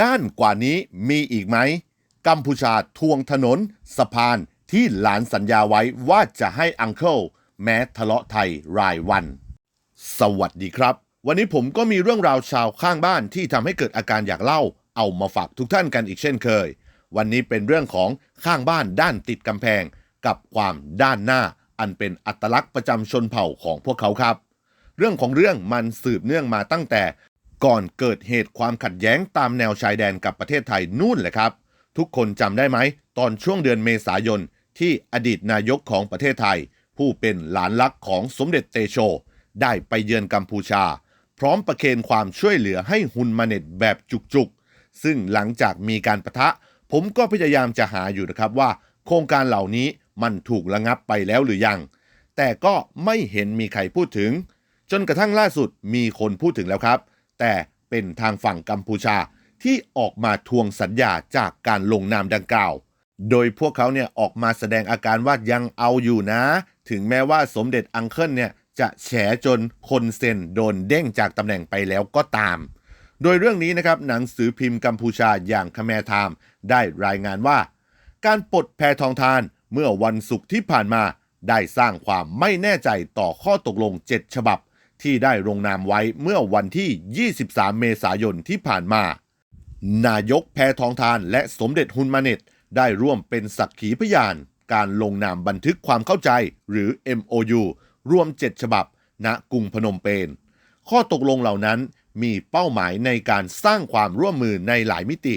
ด้านกว่านี้มีอีกไหม กัมพูชาทวงถนน สะพานที่หลานสัญญาไว้ว่าจะให้อังเคิลแม้ทะเลาะไทยรายวัน สวัสดีครับ วันนี้ผมก็มีเรื่องราวชาวข้างบ้านที่ทำให้เกิดอาการอยากเล่า เอามาฝากทุกท่านกันอีกเช่นเคย วันนี้เป็นเรื่องของข้างบ้านด้านติดกำแพง กับความด้านหน้า อันเป็นอัตลักษณ์ประจำชนเผ่าของพวกเขาครับ เรื่องของเรื่องมันสืบเนื่องมาตั้งแต่ ก่อนเกิดเหตุความขัดแย้งตามแนวชายแดนกับประเทศไทยนู่นแหละครับ ทุกคนจำได้ไหม ตอนช่วงเดือนเมษายน ที่อดีตนายกของประเทศไทย ผู้เป็นหลานลักของสมเด็จเตโช ได้ไปเยือนกัมพูชา พร้อมประเคนความช่วยเหลือให้ฮุนมาเน็ตแบบจุกๆ ซึ่งหลังจากมีการประทะ ผมก็พยายามจะหาอยู่นะครับว่า โครงการเหล่านี้มันถูกระงับไปแล้วหรือยัง แต่ก็ไม่เห็นมีใครพูดถึง จนกระทั่งล่าสุดมีคนพูดถึงแล้วครับ แต่เป็นทางฝั่งกัมพูชาที่ออกมาทวงสัญญาจากการลงนามดังกล่าว โดยพวกเขาเนี่ยออกมาแสดงอาการว่ายังเอาอยู่นะ ถึงแม้ว่าสมเด็จอังเคิลเนี่ยจะแฉจนคนเซนโดนเด้งจากตำแหน่งไปแล้วก็ตาม โดยเรื่องนี้นะครับหนังสือพิมพ์กัมพูชาอย่างคแมร์ไทม์ได้รายงานว่า การปลดแพทองทานเมื่อวันศุกร์ที่ผ่านมา ได้สร้างความไม่แน่ใจต่อข้อตกลง 7 ฉบับ ที่ได้ลงนามไว้เมื่อวันที่ 23 เมษายนที่ผ่านมา นายกแพทองทานและสมเด็จฮุนมาเน็ตได้ร่วมเป็นสักขีพยาน การลงนามบันทึกความเข้าใจหรือ MOU รวม 7 ฉบับ ณกรุงพนมเปญข้อตกลงเหล่านั้นมีเป้าหมายในการสร้างความร่วมมือในหลายมิติ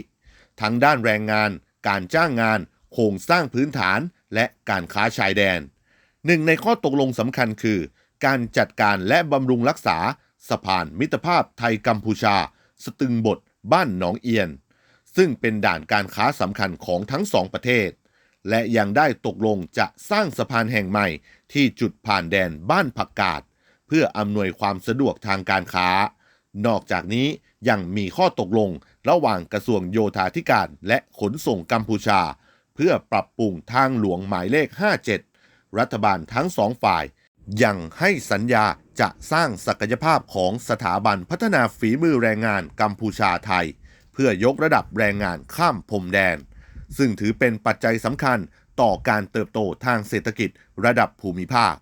ทั้งด้านแรงงาน การจ้างงาน โครงสร้างพื้นฐาน และการค้าชายแดน หนึ่งในข้อตกลงสำคัญคือ การจัดการและบำรุงรักษาสะพานมิตรภาพไทยกัมพูชา สตึงบทบ้านหนองเอียน ซึ่งเป็นด่านการค้าสำคัญของทั้งสองประเทศ และยังได้ตกลงจะสร้างสะพานแห่งใหม่ที่จุดผ่านแดนบ้านผักกาดเพื่ออำนวยความสะดวกทางการค้า นอกจากนี้ยังมีข้อตกลงระหว่างกระทรวงโยธาธิการและขนส่งกัมพูชา เพื่อปรับปรุงทางหลวงหมายเลข 57 รัฐบาลทั้งสองฝ่าย ยังให้สัญญาจะสร้างศักยภาพของสถาบันพัฒนาฝีมือแรงงานกัมพูชาไทย เพื่อยกระดับแรงงานข้ามพรมแดน ซึ่งถือเป็นปัจจัยสำคัญต่อการเติบโตทางเศรษฐกิจระดับภูมิภาค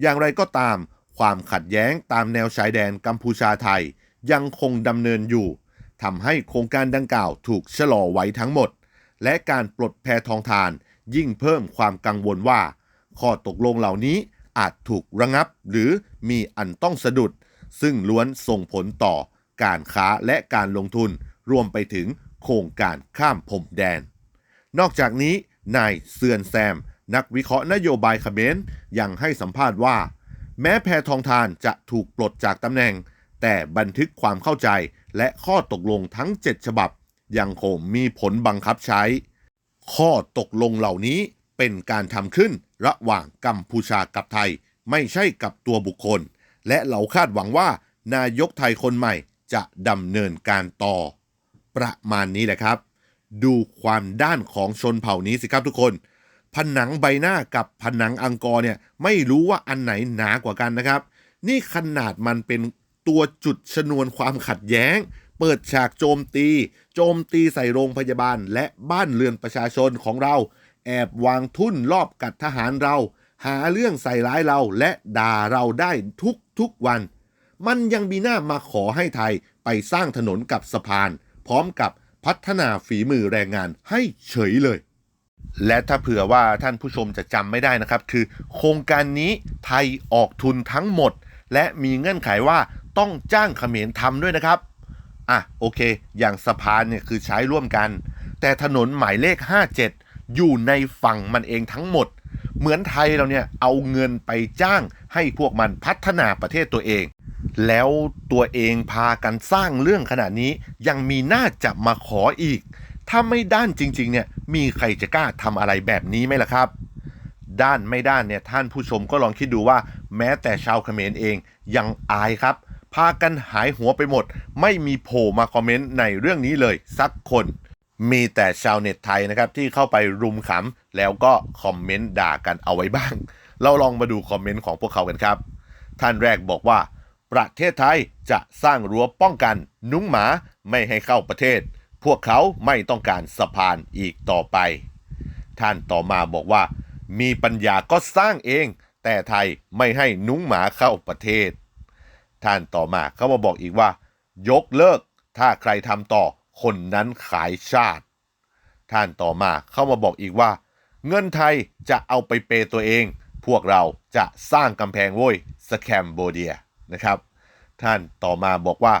อย่างไรก็ตาม ความขัดแย้งตามแนวชายแดนกัมพูชาไทยยังคงดำเนินอยู่ทำให้โครงการดังกล่าวถูกชะลอไว้ทั้งหมด และการปลดแพทองทานยิ่งเพิ่มความกังวลว่า ข้อตกลงเหล่านี้ อาจถูกระงับหรือมีอันต้องสะดุด ซึ่งล้วนส่งผลต่อการค้าและการลงทุน รวมไปถึงโครงการข้ามพรมแดน นอกจากนี้นายเซือนแซม นักวิเคราะห์นโยบายขเขมรยังให้สัมภาษณ์ว่า แม้แพทองทานจะถูกปลดจากตำแหน่ง แต่บันทึกความเข้าใจและข้อตกลงทั้ง 7 ฉบับ ยังคงมีผลบังคับใช้ ข้อตกลงเหล่านี้ เป็นการทำขึ้นระหว่างกัมพูชากับไทย ไม่ใช่กับตัวบุคคล และเราคาดหวังว่า นายกไทยคนใหม่จะดำเนินการต่อ ประมาณนี้แหละครับ ดูความด้านของชนเผ่านี้สิครับทุกคน ผนังใบหน้ากับผนังอังกอร์เนี่ยไม่รู้ว่าอันไหนหนากว่ากันนะครับ นี่ขนาดมันเป็นตัวจุดชนวนความขัดแย้ง เปิดฉากโจมตี โจมตีใส่โรงพยาบาลและบ้านเรือนประชาชนของเรา แอบวางทุ่นรอบกัดทหารเรา หาเรื่องใส่ร้ายเราและด่าเราได้ทุกทุกวัน มันยังมีหน้ามาขอให้ไทยไปสร้างถนนกับสะพาน พร้อมกับพัฒนาฝีมือแรงงานให้เฉยเลย และถ้าเผื่อว่าท่านผู้ชมจะจำไม่ได้นะครับ คือ โครงการนี้ไทยออกทุนทั้งหมด และมีเงื่อนไขว่าต้องจ้างเขมรทำด้วยนะครับอะโอเค อย่างสะพานเนี่ยคือใช้ร่วมกัน แต่ถนนหมายเลข 57 อยู่ในฝั่งมันเองทั้งหมด เหมือนไทยเราเนี่ยเอาเงินไปจ้างให้พวกมันพัฒนาประเทศตัวเอง แล้วตัวเองพากันสร้างเรื่องขนาดนี้ยังมีหน้าจะมาขออีก ถ้าไม่ด้านจริง ๆ เนี่ยมีใครจะกล้าทำอะไรแบบนี้ไหมล่ะครับ ด้านไม่ด้านเนี่ยท่านผู้ชมก็ลองคิดดูว่า แม้แต่ชาวเขมรเองยังอายครับ พากันหายหัวไปหมด ไม่มีโผล่มาคอมเมนต์ในเรื่องนี้เลยสักคน มีแต่ชาวเน็ตไทยนะครับที่เข้าไปรุมขำแล้วก็คอมเมนต์ด่ากันเอาไว้บ้าง เราลองมาดูคอมเมนต์ของพวกเขากันครับ ท่านแรกบอกว่า ประเทศไทยจะสร้างรั้วป้องกัน นุ้งหมาไม่ให้เข้าประเทศ พวกเขาไม่ต้องการสะพานอีกต่อไป ท่านต่อมาบอกว่า มีปัญญาก็สร้างเอง แต่ไทยไม่ให้นุ้งหมาเข้าประเทศ ท่านต่อมาเขามาบอกอีกว่า ยกเลิก ถ้าใครทำต่อ คนนั้นขายชาติ ท่านต่อมาเข้ามาบอกอีกว่า เงินไทยจะเอาไปเปย์ตัวเอง พวกเราจะสร้างกำแพงโว้ยสแคมโบเดียนะครับ ท่านต่อมาบอกว่า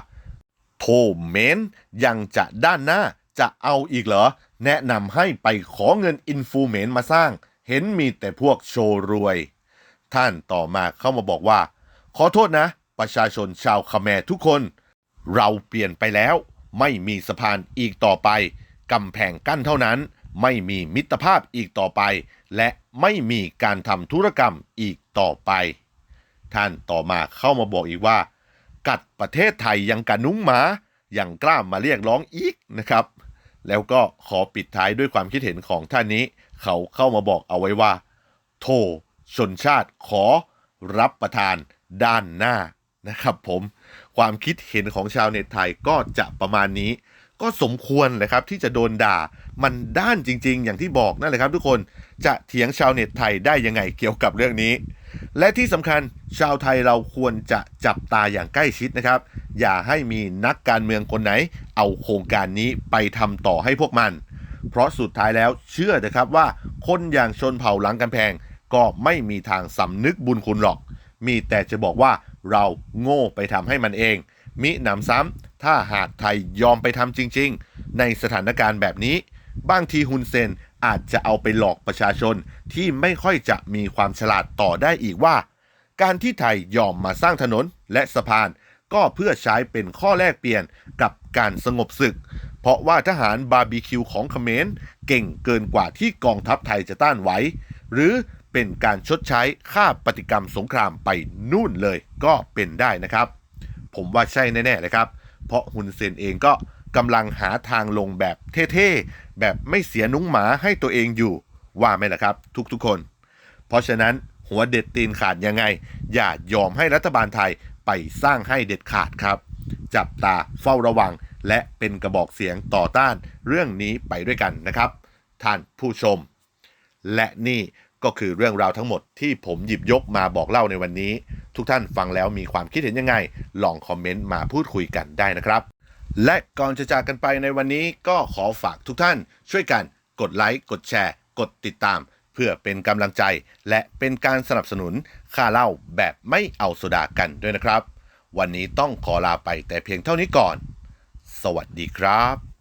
โทเมนยังจะด้านหน้าจะเอาอีกเหรอ แนะนำให้ไปขอเงินอินฟูเมนมาสร้าง เห็นมีแต่พวกโชว์รวย ท่านต่อมาเข้ามาบอกว่า ขอโทษนะ ประชาชนชาวคาแมร์ทุกคน เราเปลี่ยนไปแล้ว ไม่มีสะพานอีกต่อไปกำแพงกั้นเท่านั้น ไม่มีมิตรภาพอีกต่อไป และไม่มีการทำธุรกรรมอีกต่อไป ท่านต่อมาเข้ามาบอกอีกว่า กัดประเทศไทยยังกะนุ้งหมายังกล้ามาเรียกร้องอีกนะครับ แล้วก็ขอปิดท้ายด้วยความคิดเห็นของท่านนี้ เขาเข้ามาบอกเอาไว้ว่า โทชนชาติขอรับประทานด้านหน้านะครับผม ความคิดเห็นของชาวเน็ตไทยก็จะประมาณนี้ ก็สมควรแหละครับที่จะโดนด่ามันด้านจริง ๆ อย่างที่บอกนั่นแหละครับทุกคนจะเถียงชาวเน็ตไทยได้ยังไงเกี่ยวกับเรื่องนี้ และที่สำคัญชาวไทยเราควรจะจับตาอย่างใกล้ชิดนะครับ อย่าให้มีนักการเมืองคนไหน เอาโครงการนี้ไปทำต่อให้พวกมัน เพราะสุดท้ายแล้วเชื่อนะครับว่า คนอย่างชนเผ่าหลังกำแพง ก็ไม่มีทางสำนึกบุญคุณหรอก มีแต่จะบอกว่า เราโง่ไปทำให้มันเอง มิหนำซ้ำถ้าหากไทยยอมไปทำจริง ๆ ในสถานการณ์แบบนี้ บางทีฮุนเซนอาจจะเอาไปหลอกประชาชนที่ไม่ค่อยจะมีความฉลาดต่อได้อีกว่า การที่ไทยยอมมาสร้างถนนและสะพาน ก็เพื่อใช้เป็นข้อแลกเปลี่ยนกับการสงบศึก เพราะว่าทหารบาร์บีคิวของเขมรเก่งเกินกว่าที่กองทัพไทยจะต้านไหวหรือ เป็นการชดใช้ค่าปฏิกรรมสงครามไปนู่นเลยก็เป็นได้นะครับ ผมว่าใช่แน่ๆเลยครับ เพราะฮุนเซนเองก็กำลังหาทางลงแบบเท่ๆ แบบไม่เสียนุ้งหมาให้ตัวเองอยู่ว่าไหมล่ะครับ ทุกๆคน เพราะฉะนั้นหัวเด็ดตีนขาดยังไง อย่ายอมให้รัฐบาลไทยไปสร้างให้เด็ดขาดครับ จับตาเฝ้าระวัง และเป็นกระบอกเสียงต่อต้านเรื่องนี้ไปด้วยกันนะครับ ท่านผู้ชม และนี่ ก็คือเรื่องราวทั้งหมดที่ผมหยิบยกมาบอกเล่าในวันนี้ ทุกท่านฟังแล้วมีความคิดเห็นยังไง ลองคอมเมนต์มาพูดคุยกันได้นะครับ และก่อนจะจากกันไปในวันนี้ก็ขอฝากทุกท่าน ช่วยกันกดไลค์กดแชร์ กดติดตาม เพื่อเป็นกำลังใจ และเป็นการสนับสนุนค่าเล่าแบบไม่เอาโซดากันด้วยนะครับ วันนี้ต้องขอลาไปแต่เพียงเท่านี้ก่อน สวัสดีครับ